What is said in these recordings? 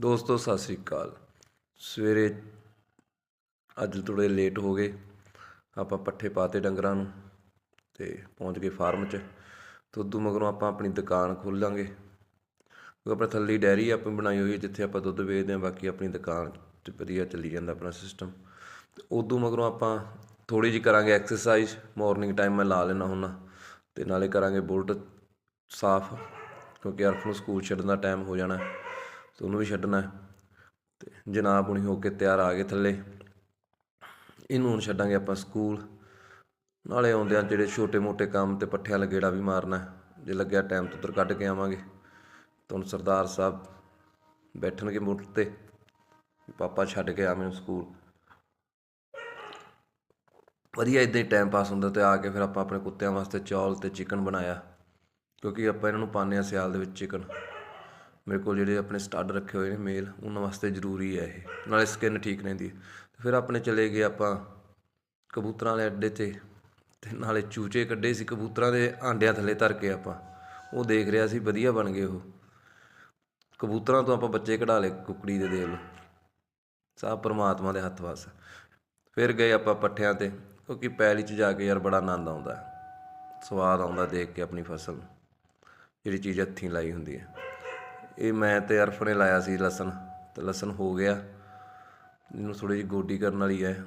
ਦੋਸਤੋ, ਸਤਿ ਸ੍ਰੀ ਅਕਾਲ। ਸਵੇਰੇ ਅੱਜ ਥੋੜ੍ਹੇ ਲੇਟ ਹੋ ਗਏ। ਆਪਾਂ ਪੱਠੇ ਪਾਤੇ ਡੰਗਰਾਂ ਨੂੰ ਤੇ ਪਹੁੰਚ ਗਏ ਫਾਰਮ 'ਚ। ਤੇ ਉਦੋਂ ਮਗਰੋਂ ਆਪਾਂ ਆਪਣੀ ਦੁਕਾਨ ਖੋਲਾਂਗੇ। ਕਿਉਂਕਿ ਆਪਣੇ ਥੱਲੀ ਡੈਰੀ ਆਪਾਂ ਬਣਾਈ ਹੋਈ ਹੈ, ਜਿੱਥੇ ਆਪਾਂ ਦੁੱਧ ਵੇਚਦੇ ਹਾਂ, ਬਾਕੀ ਆਪਣੀ ਦੁਕਾਨ 'ਚ ਵਧੀਆ ਚੱਲੀ ਜਾਂਦਾ ਆਪਣਾ ਸਿਸਟਮ ਤੇ ਉਦੋਂ ਮਗਰੋਂ ਆਪਾਂ ਥੋੜੀ ਜਿਹੀ ਕਰਾਂਗੇ ਐਕਸਰਸਾਈਜ਼ ਮਾਰਨਿੰਗ ਟਾਈਮ ਮੈਂ ਲਾ ਲੈਣਾ ਹੁੰਦਾ। ਤੇ ਨਾਲੇ ਕਰਾਂਗੇ ਬੁਲਟ ਸਾਫ਼, ਕਿਉਂਕਿ ਅਰਫ ਨੂੰ ਸਕੂਲ ਛੱਡਣ ਦਾ ਟਾਈਮ ਹੋ ਜਾਣਾ। ਤੇ ਉਹਨੂੰ ਵੀ ਛੱਡਣਾ ਹੈ। ਤੇ ਜਨਾਬ ਹੁਣੀ ਹੋ ਕੇ ਤਿਆਰ ਆ ਗਏ ਥੱਲੇ। ਇਹਨੂੰ ਹੁਣ ਛੱਡਾਂਗੇ ਆਪਾਂ ਸਕੂਲ। ਨਾਲੇ ਆਉਂਦਿਆਂ ਜਿਹੜੇ ਛੋਟੇ ਮੋਟੇ ਕੰਮ ਤੇ ਪੱਠਿਆਂ ਲਗੇੜਾ ਵੀ ਮਾਰਨਾ ਜੇ ਲੱਗਿਆ ਟਾਈਮ ਤੋਂ ਉੱਧਰ ਕੱਢ ਕੇ ਆਵਾਂਗੇ। ਤਾਂ ਹੁਣ ਸਰਦਾਰ ਸਾਹਿਬ ਬੈਠਣਗੇ ਮੋਟਰ ਤੇ। ਪਾਪਾ ਛੱਡ ਕੇ ਆ ਮੈਨੂੰ ਸਕੂਲ। ਵਧੀਆ ਇਦਾਂ ਹੀ ਟਾਈਮ ਪਾਸ ਹੁੰਦਾ ਤੇ ਆ ਕੇ ਫਿਰ ਆਪਾਂ ਆਪਣੇ ਕੁੱਤਿਆਂ ਵਾਸਤੇ ਚੌਲ ਤੇ ਚਿਕਨ ਬਣਾਇਆ। ਕਿਉਂਕਿ ਆਪਾਂ ਇਹਨਾਂ ਨੂੰ ਪਾਉਂਦੇ ਹਾਂ ਸਿਆਲ ਦੇ ਵਿੱਚ ਚਿਕਨ ਮੇਰੇ ਕੋਲ ਜਿਹੜੇ ਆਪਣੇ ਸਟੱਡ ਰੱਖੇ ਹੋਏ ਨੇ ਮੇਲ ਉਹਨਾਂ ਵਾਸਤੇ ਜ਼ਰੂਰੀ ਹੈ ਇਹ। ਨਾਲੇ ਸਕਿਨ ਠੀਕ ਰਹਿੰਦੀ ਫਿਰ ਆਪਣੇ ਚਲੇ ਗਏ ਆਪਾਂ ਕਬੂਤਰਾਂ ਵਾਲੇ ਅੱਡੇ ਤੇ। ਤੇ ਨਾਲੇ ਚੂਚੇ ਕੱਢੇ ਸੀ ਕਬੂਤਰਾਂ ਦੇ, ਆਂਡਿਆਂ ਥੱਲੇ ਧਰ ਕੇ ਆਪਾਂ। ਉਹ ਦੇਖ ਰਿਹਾ ਸੀ, ਵਧੀਆ ਬਣ ਗਏ ਉਹ। ਕਬੂਤਰਾਂ ਤੋਂ ਆਪਾਂ ਬੱਚੇ ਕਢਾ ਲਏ ਕੁਕੜੀ ਦੇ ਦੇਖ ਲਓ ਸਭ ਪਰਮਾਤਮਾ ਦੇ ਹੱਥ ਵਾਸ। ਫਿਰ ਗਏ ਆਪਾਂ ਪੱਠਿਆਂ ਤੇ, ਕਿਉਂਕਿ ਪੈਲੀ 'ਚ ਜਾ ਕੇ ਯਾਰ ਬੜਾ ਆਨੰਦ ਆਉਂਦਾ। ਸਵਾਦ ਆਉਂਦਾ ਦੇਖ ਕੇ ਆਪਣੀ ਫਸਲ। ਜਿਹੜੀ ਚੀਜ਼ ਹੱਥੀਂ ਲਾਈ ਹੁੰਦੀ ਹੈ। ਇਹ ਮੈਂ ਤੇ ਅਰਫ ਨੇ ਲਾਇਆ ਸੀ ਲਸਣ, ਤੇ ਲਸਣ ਹੋ ਗਿਆ। ਇਹਨੂੰ ਥੋੜੀ ਜਿਹੀ ਗੋਡੀ ਕਰਨ ਵਾਲੀ ਹੈ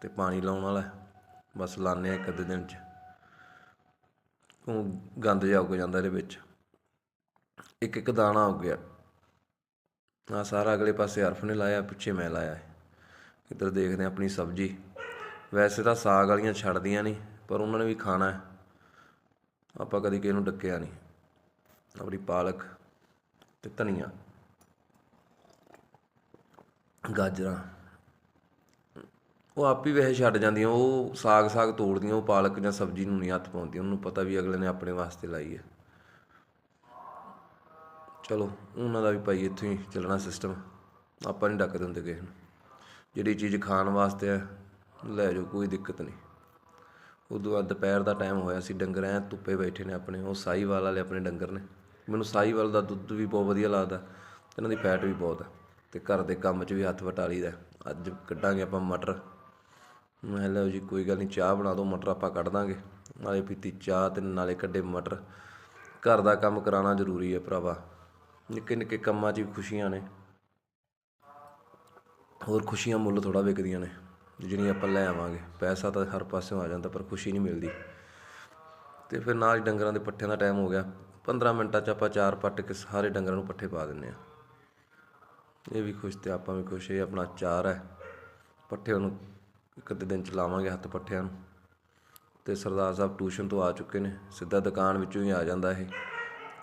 ਤੇ ਪਾਣੀ ਲਾਉਣ ਵਾਲਾ ਬਸ ਲਾਣੇ ਆ ਇੱਕ ਅੱਧੇ ਦਿਨ 'ਚ। ਉਹ ਗੰਦ ਜਾ ਉੱਗ ਜਾਂਦਾ ਇਹਦੇ ਵਿੱਚ। ਇੱਕ ਇੱਕ ਦਾਣਾ ਉੱਗ ਗਿਆ। ਆ ਸਾਰਾ ਅਗਲੇ ਪਾਸੇ ਅਰਫ ਨੇ ਲਾਇਆ, ਪਿੱਛੇ ਮੈਂ ਲਾਇਆ ਹੈ। ਇੱਧਰ ਦੇਖਦੇ ਹਾਂ ਆਪਣੀ ਸਬਜ਼ੀ। ਵੈਸੇ ਤਾਂ ਸਾਗ ਵਾਲੀਆਂ ਛੱਡਦੀਆਂ ਨਹੀਂ, ਪਰ ਉਹਨਾਂ ਨੇ ਵੀ ਖਾਣਾ ਆਪਾਂ ਕਦੀ ਕਿਸੇ ਨੂੰ ਡੱਕਿਆ ਨਹੀਂ। ਆਪਣੀ ਪਾਲਕ। ਤੇ ਧਨੀਆ ਗਾਜਰਾਂ। ਉਹ ਆਪ ਹੀ ਵੈਸੇ ਛੱਡ ਜਾਂਦੀਆਂ, ਉਹ ਸਾਗ ਸਾਗ ਤੋੜਦੀਆਂ, ਉਹ ਪਾਲਕ ਜਾਂ ਸਬਜ਼ੀ ਨੂੰ ਨਹੀਂ ਹੱਥ ਪਾਉਂਦੀਆਂ। ਉਹਨੂੰ ਪਤਾ ਵੀ ਅਗਲੇ ਨੇ ਆਪਣੇ ਵਾਸਤੇ ਲਾਈ ਹੈ। ਚਲੋ, ਉਹਨਾਂ ਦਾ ਵੀ ਭਾਈ ਇੱਥੋਂ ਹੀ ਚੱਲਣਾ ਸਿਸਟਮ ਆਪਾਂ ਨਹੀਂ ਡੱਕਦੇ ਹੁੰਦੇ ਕਿਸੇ ਨੂੰ। ਜਿਹੜੀ ਚੀਜ਼ ਖਾਣ ਵਾਸਤੇ ਹੈ, ਲੈ ਜਾਓ, ਕੋਈ ਦਿੱਕਤ ਨਹੀਂ। ਉਦੋਂ ਬਾਅਦ ਦੁਪਹਿਰ ਦਾ ਟਾਈਮ ਹੋਇਆ ਸੀ, ਡੰਗਰ ਐ ਧੁੱਪੇ ਬੈਠੇ ਨੇ ਆਪਣੇ, ਉਹ ਸਾਈਵਾਲ ਵਾਲੇ ਆਪਣੇ ਡੰਗਰ ਨੇ। ਮੈਨੂੰ ਸਾਈਵਾਲ ਦਾ ਦੁੱਧ ਵੀ ਬਹੁਤ ਵਧੀਆ ਲੱਗਦਾ ਤੇ ਇਹਨਾਂ ਦੀ ਫੈਟ ਵੀ ਬਹੁਤ ਹੈ ਤੇ ਘਰ ਦੇ ਕੰਮ 'ਚ ਵੀ ਹੱਥ ਵਟਾ ਲਈਦਾ ਅੱਜ ਕੱਢਾਂਗੇ ਆਪਾਂ ਮਟਰ। ਮੈਂ ਲਓ ਜੀ, ਕੋਈ ਗੱਲ ਨਹੀਂ, ਚਾਹ ਬਣਾ ਦਿਓ, ਮਟਰ ਆਪਾਂ ਕੱਢ ਦਾਂਗੇ। ਨਾਲੇ ਪੀਤੀ ਚਾਹ ਤੇ ਨਾਲੇ ਕੱਢੇ ਮਟਰ। ਘਰ ਦਾ ਕੰਮ ਕਰਾਉਣਾ ਜ਼ਰੂਰੀ ਹੈ ਭਰਾਵਾ। ਨਿੱਕੇ ਨਿੱਕੇ ਕੰਮਾਂ 'ਚ ਵੀ ਖੁਸ਼ੀਆਂ ਨੇ। ਹੋਰ ਖੁਸ਼ੀਆਂ ਮੁੱਲ ਥੋੜਾ ਵਿਕਦੀਆਂ ਨੇ, ਜਿਹੜੀਆਂ ਆਪਾਂ ਲੈ ਆਵਾਂਗੇ। ਪੈਸਾ ਤਾਂ ਹਰ ਪਾਸਿਓਂ ਆ ਜਾਂਦਾ, ਪਰ ਖੁਸ਼ੀ ਨਹੀਂ ਮਿਲਦੀ। ਤੇ ਫਿਰ ਨਾਲ ਹੀ ਡੰਗਰਾਂ ਦੇ ਪੱਠਿਆਂ ਦਾ ਟਾਈਮ ਹੋ ਗਿਆ। 15 ਮਿੰਟਾਂ 'ਚ ਆਪਾਂ ਚਾਰ ਪੱਟ ਕੇ ਸਾਰੇ ਡੰਗਰਾਂ ਨੂੰ ਪੱਠੇ ਪਾ ਦਿੰਨੇ ਆ ਇਹ ਵੀ ਖੁਸ਼ ਤੇ ਆਪਾਂ ਵੀ ਖੁਸ਼, ਇਹ ਆਪਣਾ ਚਾਰ ਹੈ। ਪੱਠੇ ਉਹਨੂੰ ਇੱਕ ਅੱਧੇ ਦਿਨ ਚ ਲਾਵਾਂਗੇ ਹੱਥ ਪੱਠਿਆਂ ਨੂੰ। ਤੇ ਸਰਦਾਰ ਸਾਹਿਬ ਟਿਊਸ਼ਨ ਤੋਂ ਆ ਚੁੱਕੇ ਨੇ, ਸਿੱਧਾ ਦੁਕਾਨ ਵਿੱਚੋਂ ਹੀ ਆ ਜਾਂਦਾ ਇਹ।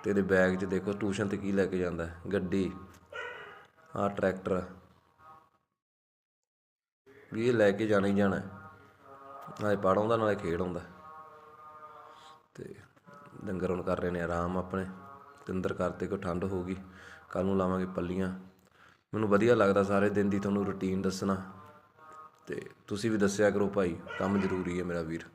ਤੇ ਇਹਦੇ ਬੈਗ 'ਚ ਦੇਖੋ ਟਿਊਸ਼ਨ ਤੇ ਕੀ ਲੈ ਕੇ ਜਾਂਦਾ, ਗੱਡੀ ਆ ਟਰੈਕਟਰ। ਵੀ ਇਹ ਲੈ ਕੇ ਜਾਣਾ ਹੀ ਜਾਣਾ ਹੈ। ਨਾਲੇ ਪੜ੍ਹ ਆਉਂਦਾ ਨਾਲੇ ਖੇਡ ਆਉਂਦਾ। ਤੇ ਡੰਗਰ ਹੁਣ ਕਰ ਰਹੇ ਨੇ ਆਰਾਮ ਆਪਣੇ ਤੇ ਅੰਦਰ ਕਰਤੇ ਕੋ ਠੰਡ ਹੋ ਗਈ ਕੱਲ ਨੂੰ ਲਾਵਾਂਗੇ ਪੱਲੀਆਂ। ਮੈਨੂੰ ਵਧੀਆ ਲੱਗਦਾ ਸਾਰੇ ਦਿਨ ਦੀ ਤੁਹਾਨੂੰ ਰੁਟੀਨ ਦੱਸਣਾ। ਤੇ ਤੁਸੀਂ ਵੀ ਦੱਸਿਆ ਕਰੋ ਭਾਈ, ਕੰਮ ਜ਼ਰੂਰੀ ਹੈ ਮੇਰਾ ਵੀਰ।